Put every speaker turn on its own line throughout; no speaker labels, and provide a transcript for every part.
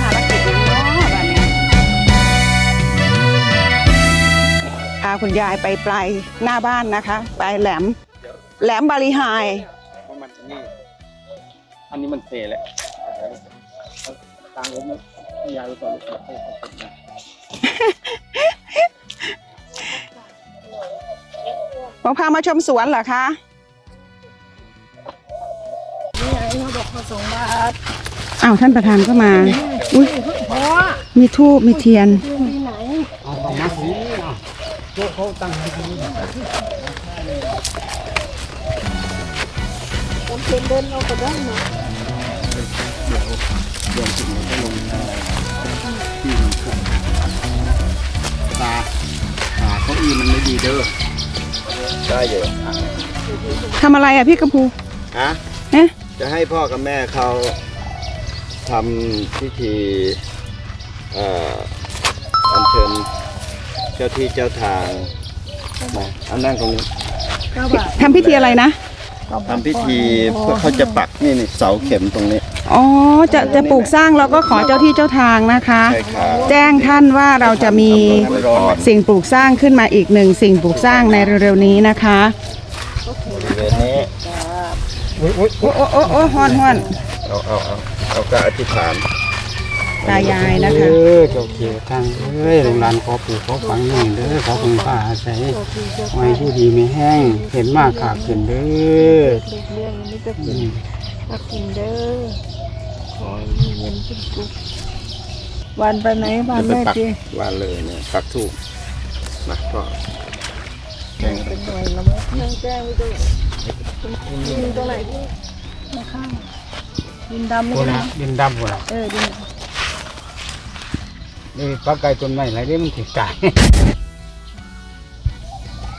ภารกิจยังเนาะบ้านนี้พาคุณยายไปปลายหน้าบ้านนะคะไปแหลม แหลมบาลีไฮ
เพราะมันนี่ อันนี้มันเซแล้วตางผมยาวก่อนครั บ
มาพามาชมสวนเหรอคะอ้าวท่านประธานก็มา อุ้ยมีทูบมีเทียน
ตาขาเขาอีมันไม่ดีเด้อ ใช่เลย
ทำอะไรอะพี่กัมพู
ฮะ
เอ๊ะ
จะให้พ่อกับแม่เขาทำพิธีเอ่ออัญเชิญเจ้าที่เจ้าทางมาเอานั่งตรงนี้
ทำพิธีอะไรนะ
ทำพิธีเพื่อเขาจะปักนี่นี่เสาเข็มตรงนี้
อ๋อจะจะปลูกสร้างเราก็ขอเจ้าที่เจ้าทางนะคะ
ใช่ครับ
แจ้งท่านว่าเราจะมี
ไว้ก่อน
สิ่งปลูกสร้างขึ้นมาอีกหนึ่งสิ่งปลูกสร้างในเร็วๆนี้นะคะ
บริเวณนี้
โอ้โอ้โอ้โอ้ฮอนฮอน
เอาเอาเอาเอากระอธิษฐาน
ตายายนะคะ
เออเจ้าเขียวทางเอ้ยโรงรานขอปลูกขอฝังหนึ่งเด้อขอคุณป้าอาศัยไว้ผู้ดีไม่แห้งเห็นมากขาดขึ้นเด้อ
เรื่องนี้จะ
อืม
รักกินเด้อ ขอให้เย็นขึ้นกุกวันไปไหนวัน
จะไป
แม่
ปัก
จี
วานเลยเนี่ยปักทูบมาพ่อแกง
เป็นหน่วยแล้วมั้งนั่งแจ้งไว้ตรงไหนดินตรงไหนที่มาข้างดินดำ
โบ
นี่
รา
นะ
ณดินดำโบราณ
เออดิน
นี่ปลาไก่ต้นไม้อะไรนี่มันถึงตาย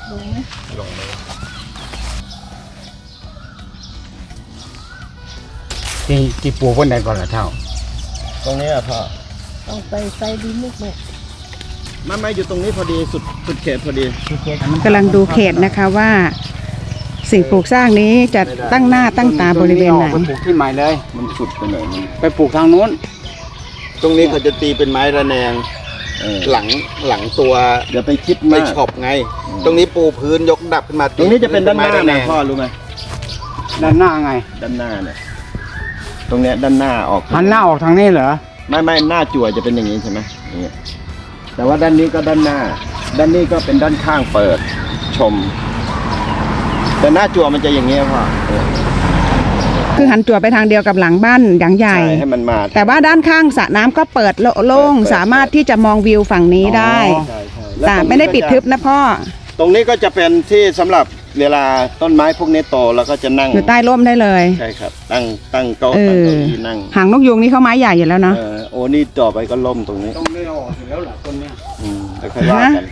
ลงไหม
ลงเลย
ที่ที่ปลูกบนไหนก่อนล่ะเท่า
ตรงนี้อะพ่อ
ต้องไปใส่ดินลูกแม่
ไม่ไม่อยู่ตรงนี้พอดีสุดสุดเขตพอดี
กำลังดูเขตนะคะว่า สิ่งปลูกสร้างนี้จะตั้งหน้าตั้งตาบริเวณไหน
ไปปลูกที่ใหม่เลย
มันสุดไปหน่อยมัน
ไปปลูกทางนู้น
ตรงนี้เขาจะตีเป็นไม้ระแนงหลังหลังตัว
เดี๋ยวไปคิด
ไม่
มาก
ฉอบไง ตรงนี้ปูพื้นยกดับขึ้นมา
ตรงนี้จะเป็นด้านหน้า
ไม้ระแน
นะ
ง
พ่อรู้ไหมด้านหน้าไง
ด้านหน้าเนี่ย ตรงเนี้ยด้านหน้าออก
หันหน้าออกทางนี้เหรอ
ไม่ไม่หน้าจั่วจะเป็นอย่างนี้ใช่ไหมอย่างเงี้ยแต่ว่าด้านนี้ก็ด้านหน้า ด้านนี้ก็เป็นด้านข้างเปิดชม แต่หน้าจั่วมันจะอย่างเงี้ยพ่อเออ
คือหันจั่วไปทางเดียวกับหลังบ้านอย่างใหญ่
ใช่ให้มันมา
แต่ว่าด้านข้างสระน้ำก็เปิดโล่ง
เปิด
ๆสามารถที่จะมองวิวฝั่งนี้ได้
ใช่ใช่แล้ว
แต่
ตรงนี้
ไม่ได้ปิด
ก็จะ
ทึบนะพ่อ
ตรงนี้ก็จะเป็นที่สำหรับ เวลาต้นไม้พวกนี้โตแล้วก็จะนั่ง
อยู่ใต้ร่มได้เลย
ใช่ครับ ตั้งตั้งโต๊ะ
เอ
ตั้ง
อ
เก้าอี้นั่ง
หางนกยูงนี่เขาไม้ใหญ่อยู่แล้วเนาะ
เออโอ้นี่ต่อไปก็ล่มตรงนี้
ต้องได้ออกอยู่แล้วล่ะต้นเนี้ย
อืมแล้วค่อยว่ากัน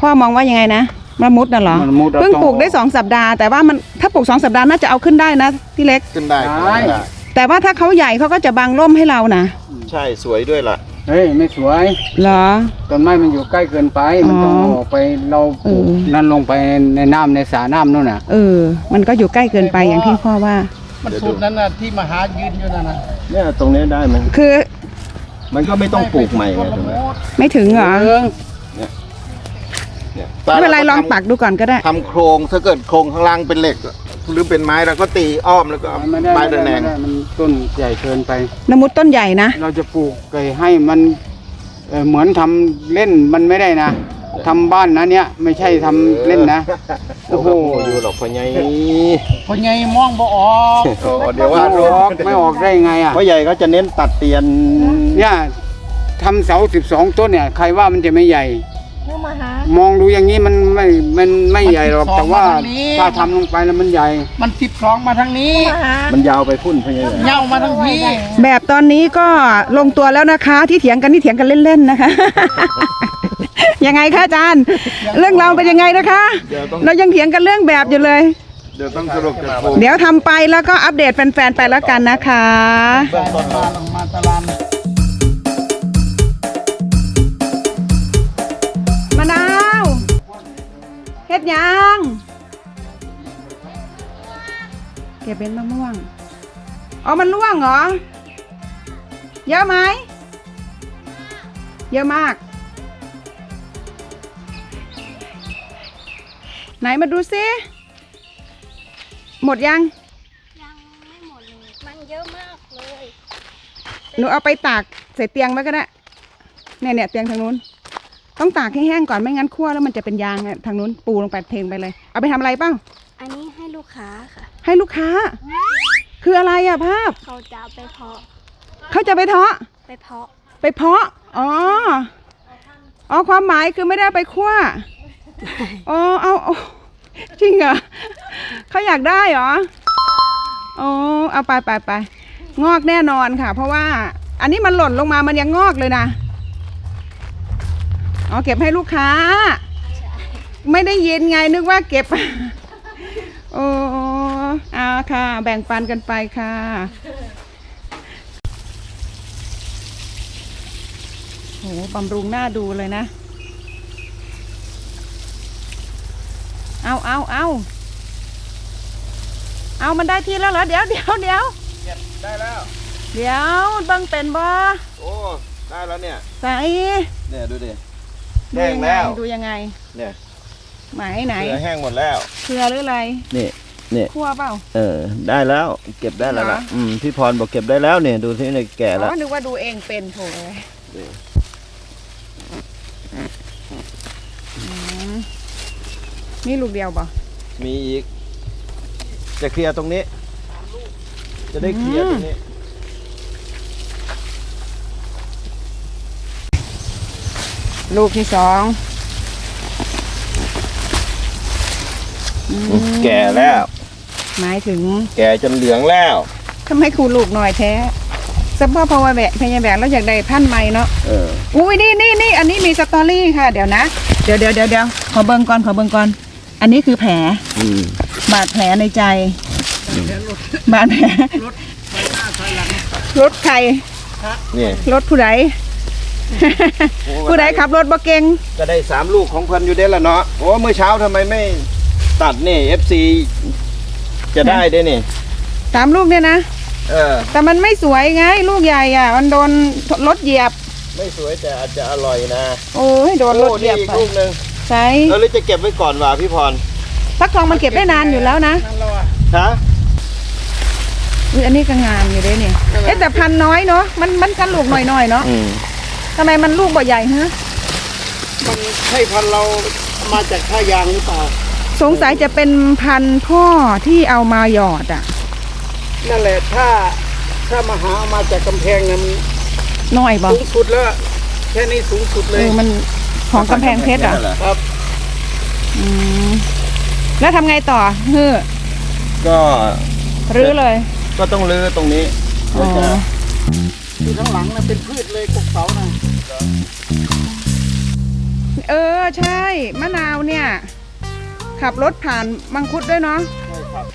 พ่อมองว่ายังไงนะมะมุดน่ะเหรอ
มันมุดเรา
เพิ่ง
ต้อง
ปลูกได้สองสัปดาห์แต่ว่ามันถ้าปลูกสองสัปดาห์น่าจะเอาขึ้นได้นะพี่เล็ก
ขึ้นได้
ได้
ขึ้นได้
แต่ว่าถ้าเขาใหญ่เขาก็จะบังร่มให้เรานะ
ใช่สวยด้วยล่ะ
เฮ้ยไม่สวย
เหรอ
ต้นไม้มันอยู่ใกล้เกินไป มันต้อง
อ๋อ
เอาออกไปเราปลูก
เออ
นั่นลงไปในน้ำในสระน้ำนู่นน่ะ
เออ มันก็อยู่ใกล้เกินไปอย่างที่พ่อว่า
มันสุดนั้นน่ะที่มหายืนอยู่นั่นน่ะ
เนี่ยตรงนี้ได้ไหม
คือ
มันก็ไม่ต้องปลูกใหม่ไงถูกไหม
ไม่ถึงเหรอ
เออ
เนี่ย
ไม่เป็นไรลองปักดูก่อนก็ได้
ทำโครงถ้าเกิดโครงข้างล่างเป็นเหล็ก หรือเป็นไม้เราก็ตีอ้อมแล้วก็เอา
ไม่ได้
ไม้
ไม่
ระแน
ได้
ง
ไม่ได้มันต้นใหญ่เกินไป
นมุดต้นใหญ่นะ
เราจะปลูกไก่ให้มันเอ่อเหมือนทำเล่นมันไม่ได้นะทำบ้านนะเนี่ยไม่ใช่ทำเล่นนะ
โอ้โห อยู่หรอกพ่อใหญ่
พ่อใหญ่มองบ่ออก
โอ้เดี๋ยวว่า
ไม่ออกไม่ออกได้ไงอะ
พ่อใหญ่ก็จะเน้นตัดเตียน
เนี่ยทำเสาสิบสองต้นเนี่ย ใครว่ามันจะไม่ใหญ่
เมื่อมาหา ม
องดูอย่างนี้มันไม่มันไม่ใหญ่หรอก
มัน12
แต่ว่า
มาทางนี้
ถ้าทำลงไปแล้วมันใหญ่
มันสิบสองมาทางนี้
มาหา
มันยาวไปพุ่นพ่อใหญ่
เง่ามาทางนี้
แบบตอนนี้ก็ลงตัวแล้วนะคะ ที่เถียงกันที่เถียงกันเล่นๆนะคะ ยังไงคะอาจารย์ เรื่องเราวเป็นยังไงนะคะ
เดี๋ยวต้อง
เรายังเถียงกันเรื่องแบบอยู่เลย
เดี๋ยวต้องสรุปกันโครง
เดี๋ยวทำไปแล้วก็อัปเดตแฟนๆไปแล้วกันนะคะ
เบื้องต้นก่อน
มาตาราง
มะนา ดหยังเก็บเป็นมะม่วงอ๋อมันร่วงเหรอ เยอะไหม เยอะมาก ไหนมาดูซิ หมดยัง
ยังไม่หมดเลย มันเยอะมากเลย
หนูเอาไปตากใส่เตียงไว้ก็ได้ เนี่ยเนี่ยเตียงทางนู้น ต้องตากให้แห้งก่อนไม่งั้นคั่วแล้วมันจะเป็นยางอะทางนู้นปูลงไปเทงไปเลย เอาไปทำอะไรเป้า
อันนี้ให้ลูกค้าค่ะ
ให้ลูกค้า คืออะไรอะภาพ
เขาจะเอาไปเพาะ
เขาจะไปเทาะ
ไปเพาะ
ไปเพาะ อ๋อ อ๋อความหมายคือไม่ได้เอาไปคั่ว อ๋อ เอาเอาจริงเหรอเขาอยากได้เหรอ อ๋อ เอาไปไปไป งอกแน่นอนค่ะ เพราะว่า อันนี้มันหล่นลงมามันยังงอกเลยนะ อ๋อเก็บให้ลูกค้า ไม่ได้ยินไงนึกว่าเก็บ โอ้เอาค่ะ แบ่งปันกันไปค่ะ โหบำรุงหน้าดูเลยนะ เอาเอาเอาเอามันได้ที่แล้วเหรอ เดี๋ยวเดี๋ยวเดี๋ยว
ได้แล้ว
เดี๋ยวเบิ้งเป็นบ่
โอ้ ได้แล้วเนี่ย
ใส่
เนี่ยดูดิ
ดู
แห้ง
ยังไง
แล้ว
ดูยังไง
เนี่ย
หมายไหน
เกลือแห้งหมดแล้ว
เกลือหรืออะไร
นี่นี่
คั่วเปล่า
เออ ได้แล้ว เก็บได้แล้วล่ะ
เหรอ
อืมพี่พรบอกเก็บได้แล้วเนี่ยดูที่เนี่ยแก่
อ๋
แล้ว
อนึกว่าดูเองเป็นโถเอ้ย
นี่
อืมนี่ลูกเดียวป่ะ
มีอีก จะเคลียร์ตรงนี้ จะได้เคลียร์ตรงนี้
ลูกที่สองอืม
แก่แล้ว
หมายถึง
แก่จนเหลืองแล้ว
ทำไมครูลูกหน่อยแท้สมพ่อพอแบกพยาแบกแล้วอยากได้พันธุ์ใหม่เนาะ
เออ
อุ้ยนี่นี่นี่อันนี้มีสตอรี่ค่ะ เดี๋ยวนะ เดี๋ยวเดี๋ยวเดี๋ยวเดี๋ยวขอเบิ่งก่อนขอเบิ่งก่อน อันนี้คือแผล
อืม
บาดแผลในใจ บาดแผลรถใคร
นี่
รถผู้ใด ผู้ใดขับรถบ่เก่ง
ก็ได้สามลูกของเพิ่นอยู่เด้ละเนาะโอ้เมื่อเช้าทำไมไม่ตัดนี่ FC จะได้ได้นี่
สามลูกเนี่ยนะ
เออ
แต่มันไม่สวยไง ลูกใหญ่อะ มันโดนรถเหยียบ
ไม่สวยแต่อาจจะอร่อยนะ
โอ้ยโดนรถ
โอ้
เหยียบ
นี่อีก
ไป
ลูกหนึง
ใช่
เออหรือจะเก็บไว้ก่อนว่ะพี่พร
ฟักทองมันเก็บได้นานอยู่แล้วนะ
ฮะ
อุ้ยอันนี้ก็งามอยู่เลยเนี่ยเอ๊ะแต่พันธุ์น้อยเนาะมันมันกันลูกหน่อยๆเนาะ
อืม
ทำไมมันลูกบ่ใหญ่ฮะ
มันใช่พันธุ์เรามาจากท่ายางหรือเปล่า
สงสัยจะเป็นพันธุ์พ่อที่เอามาหยอดอะ
นั่นแหละถ้าถ้ามาหาเอามาจากกำแพงเนี่ยมัน
น้อยบ่
สูงสุดแล้วแค่นี้สูงสุดเล
เอยอมันของกำแพงเพชรอะ
ครับ
อืมแล้วทำไงต่อเฮ้อ
ก็
รื้อเลย
ก็ต้องรื้อตรงนี้
อ๋อ
เพื่ อจะ
ที่ข้างหลังนะเป็นพืชเลยกกเสานะ
เออใช่มะนาวเนี่ย ขับรถผ่านมังคุดด้วยเนาะ
ใช่ครับ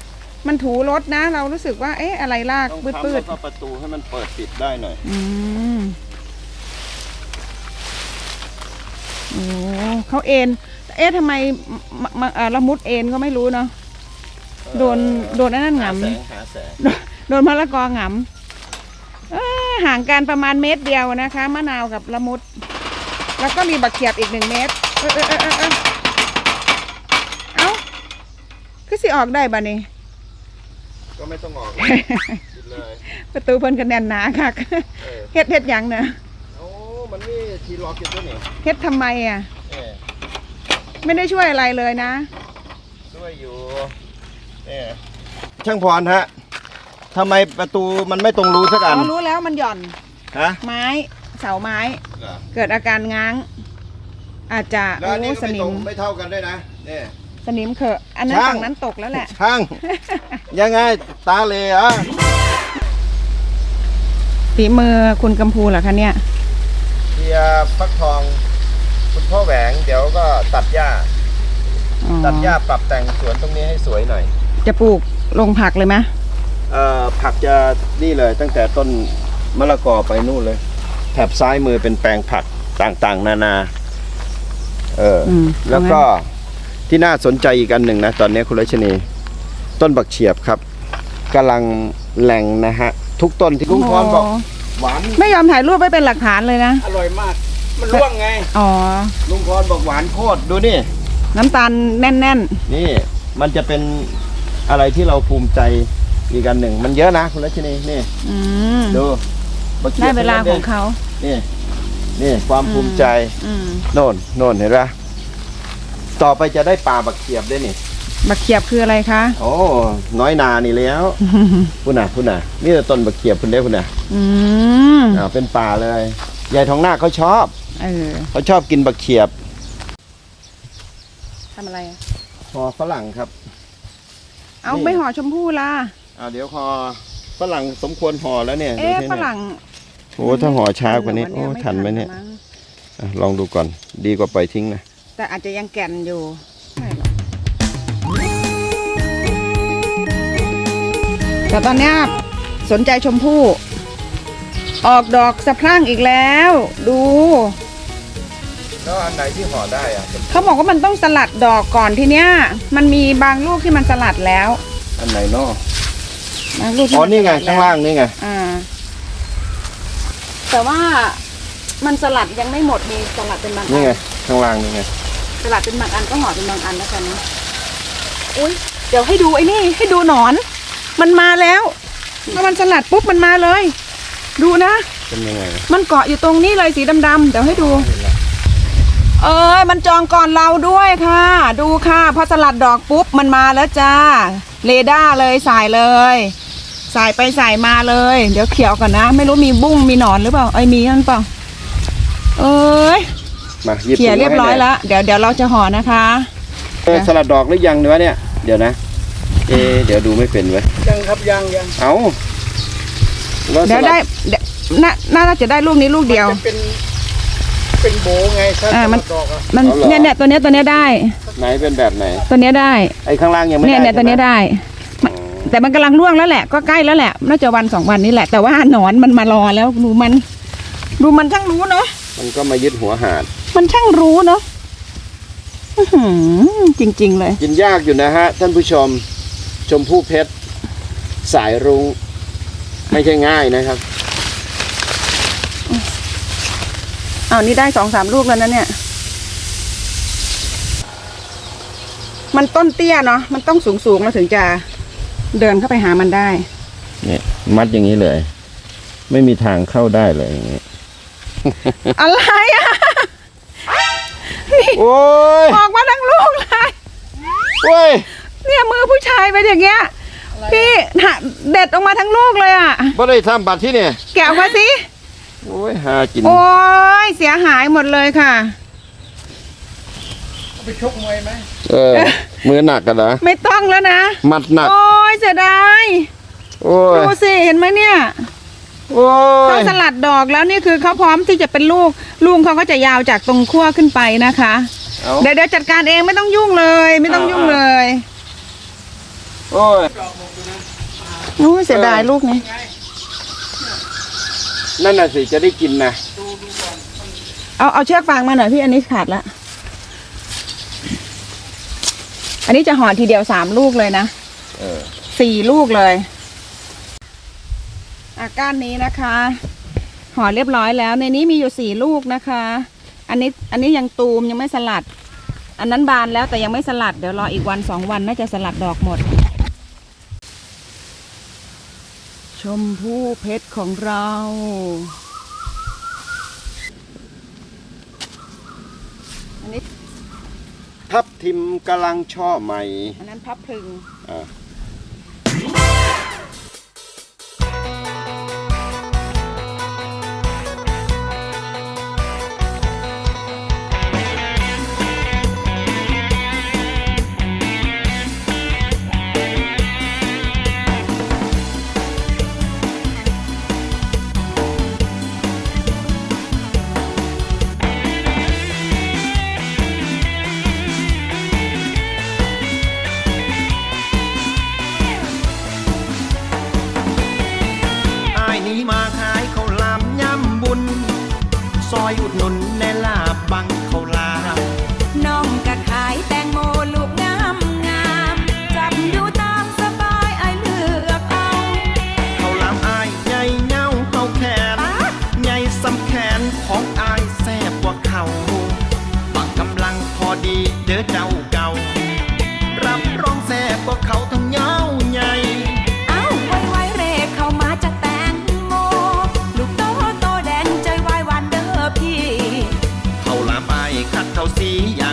มันถูรถนะ เรารู้สึกว่า เอ๊ะอะไรลาก
ต้อง
ปืด
ทำ
ปื
แล้
ด
วก็ประตูให้มันเปิดปิดได้หน่อย
อืมโอ้เขาเอ็นเอ๊ะทำไมมมเอ่อละมุดเอ็นก็ไม่รู้เนาะโดนโดนอันนั่นห
หาแส
งำ
งหาแสง
โดนมะละกอหงำเอ้อ ห่างกันประมาณเมตรเดียวนะคะ มะนาวกับละมุด แล้วก็มีบักเขียบอีกหนึ่งเมตร เออเออเออเออเออเอ้าคือสิออกได้บ่นี่
ก็ไม่ต้องออกปิดเลย
ประตูเพิ่นกันแน่นหนาค่ะ
เออ
เฮ็ดเฮ็ดหยังนะ
โอ้มันนี่ทีล็อกอยู่ตัวนี้
เฮ็ดทำไมอะ
เออ
ไม่ได้ช่วยอะไรเลยนะ
ด้วยอยู่เนี่ยช่างพรฮะ ทำไมประตูมันไม่ตรงรูสัก
อ๋
อัน
อรู้แล้วมันหย่อน
ฮะ
ไม้เสาไม้เกิดอาการง้าง อาจจะ
แล้วอันนี้
โอ้
ก็
ส
ไม่
นิ
ตร
ม
งไม่เท่ากันด้วยนะเนี่ย
สนิมเขอะอันนั้น
ช่าง
ฝั่งนั้นตกแล้วแหละ
ช่าง ยังไงตาเลยอะ
ฝีมือคุณกัมพูเหรอคะเนี่ย
เทียร์ฟักทอง คุณพ่อแหวงเดี๋ยวก็ตัดหญ้า
อ๋อ
ตัดหญ้าปรับแต่งสวนตรงนี้ให้สวยหน่อย
จะปลูกลงผักเลยไหม
เอ่อผักจะนี่เลยตั้งแต่ต้นมะละกอไปนู่นเลย แถบซ้ายมือเป็นแปลงผักต่างๆ นานา เอออ
ม
แล้วก็ที่น่าสนใจอีกอันหนึ่งนะ ตอนนี้คุณรัชนี ต้นบักเฉียบครับกำลังแหล่งนะฮะ ทุกต้นที่ลุงพรบอก
โห
วาน
ไม่ยอมถ่ายรูปไว้เป็นหลักฐานเลยนะ
อร่อยมาก มันร่วงไง
อ๋อ
ลุงพรบอกหวานโคตรดูนี่
น้ำตาลแน่น
นี่มันจะเป็นอะไรที่เราภูมิใจ อีกอันหนึ่งมันเยอะนะคุณรัชนีนี่
ๆอืม
ดูบักฉีย
ได้
บ
เวลาของเขา
นี่นี่ความภูมิใจ
อืม
โน่นโน่นเห็นปะต่อไปจะได้ปลาบักเขียบด้วยนี่
บักเขียบคืออะไรคะ
โอ้น้อยนานี่แล้วพุ่นน่ะพุ่นน่ะนี่แต่ต้นบักเขียบพุ่นได้พุ่นน่ะ
อืม
อ่าเป็นป่าเลยยายทองหน้าเขาชอบ
เออ
เขาชอบกินบักเขียบ
ทำอะไรอะ
ห่อฝรั่งครับ
เอา
นี่
ไม่ห่อชมพู่ล่ะ
อ่าเดี๋ยวห่อฝรั่งสมควรห่อแล้วเนี่ย
เอ๊ะ
ดูสิ
ฝ
นี่ย
รั่ง
โอ้ถ้าห่อช้ากว่านี้โอ้
ไม่
ทันไหมเนี่ย
มั้ง
อะลองดูก่อนดีกว่าปล่อยทิ้งนะ
แต่อาจจะยังแก่นอยู่ไม่หรอกแต่ตอนเนี้ยสนใจชมพู่ ออกดอกสะพรั่งอีกแล้ว ดู
แล้วอันไหนที่ห่อได้อะ
เขาบอกว่ามันต้องสลัดดอกก่อนทีเนี้ย มันมีบางลูกที่มันสลัดแล้ว
อันไหนเนาะ
บางลูกที่
อ๋อ
มั
นี่ไง
สลัด
ข้างล่างนี่ไง
อ่า แต่ว่ามันสลัดยังไม่หมดมีสลัดเป็นบางอั
นี่ไงข้างล่างนี่ไง
สลัดเป็นบางอันก็ห่อเป็นบางอันแล้วกันนะอุ้ยเดี๋ยวให้ดูไอ้นี่ ให้ดูหนอน มันมาแล้วถ้ามันสลัดปุ๊บมันมาเลย ดูนะ
เป็นยังไง
มันเกาะอยู่ตรงนี้เลยสีดำๆเดี๋ยวให้ดู เอ้ยมันจองก่อนเราด้วยค่ะ ดูค่ะ พอสลัดดอกปุ๊บ มันมาแล้วจ้า เรดาร์เลยสายเลย สายไปสายมาเลย เดี๋ยวเขียวก่อนนะ ไม่รู้มีบุ้งมีหนอนหรือเปล่าไอ้ยมีนั่นเปล่าเอ้ย
มาหยิบ
เขีย
ถุง
เรียบร้อย
ให้หน่
แล้วเดี๋ยวเดี๋ยวเราจะห่อนะคะ
เออสลัดดอกหรือยังวะเนี่ย เดี๋ยวนะ เอะเดี๋ยวดูไม่เป็นเว้ย
ยังครับยังยัง
เอาแล้ว
เดี๋ยว
ส
ได้
ลัด
เดี๋ยวน่าน่าจะได้ลูกนี้ลูกเดียว
จะเป็น เป็นโบไงถ้า
อ่ามัน
สลัดดอกอะ
มันเนี่ยเนี่ยตัวเนี้ยตัวเนี้ยได้
ไหนเป็นแบบไหน
ตัวเนี้ยได้
ไอ้ข้างล่างยังไม่
เนี่ย
ได้
เนี่ยตัวเนี้ย
ใช่ไหม
ได้มัน แต่มันกำลังร่วงแล้วแหละก็ใกล้แล้วแหละน่าจะวันสองวันนี้แหละ แต่ว่าหนอนมันมารอแล้วดูมัน ดูมันช่างรู้เนาะ
มันก็มายึดหัวหาด
มันช่างรู้เนาะอื้อหือจริง ๆ เลย
กินยากอยู่นะฮะ ท่านผู้ชมชมพู่เพชร สายรุ้งไม่ใช่ง่ายนะครับ
อ้าวนี่ได้สองสามลูกแล้วนะเนี่ย มันต้นเตี้ยเนาะมันต้องสูงสูงๆเราถึงจะ เดินเข้าไปหามันได้
เนี่ย มัดอย่างนี้เลย ไม่มีทางเข้าได้เลยอย่างนี้
อะไรอะ
โอ้ย
ออกมาทั้งลูกเลย
โอ้ย
เนี่ยมือผู้ชายเป็นอย่างเงี้ยพี่หาเด็ดออกมาทั้งลูกเลยอะ
บ่ได้ทำบัตรที่เนี่ย
แกะออกมาสิ
โอ้ยหากิน
โอ้ยเสียหายหมดเลยค่ะ
ไปชกมวยไหม
เออ มือหนักกันเหรอ
ไม่ต้องแล้วนะ
มัดหนัก
โอ้ ยเสียดาย
โอ้ย
ดูสิเห็นไหมเนี่ย
โอ้
เขา
ย
สลัดดอกแล้วนี่คือเขาพร้อมที่จะเป็นลูกลูกเขาก็จะยาวจากตรงขั้วขึ้นไปนะคะ
เอา
เดี๋ยวเดี๋ยวจัดการเองไม่ต้องยุ่งเลย ไม่ต้องยุ่งเลย
โอ้ย
โอ้ยเสียดายลูกนี้
นั่นน่ะสิจะได้กินนะ
เอาเอาเชือกฟางมาหน่อยพี่อันนี้ขาดละ อันนี้จะห่อทีเดียวสามลูกเลยนะ
เออ
สี่ลูกเลยอาก้านนี้นะคะห่อเรียบร้อยแล้วในนี้มีอยู่สี่ลูกนะคะ อันนี้อันนี้ยังตูมยังไม่สลัด อันนั้นบานแล้วแต่ยังไม่สลัดเดี๋ยวรออีกวันสองวันน่าจะสลัดดอกหมด ชมพู่เพชรของเราอันนี้
ทับทิมกำลังช่อใหม่
อันนั้นพับพลึง
อ่า
เขาสีอย่าง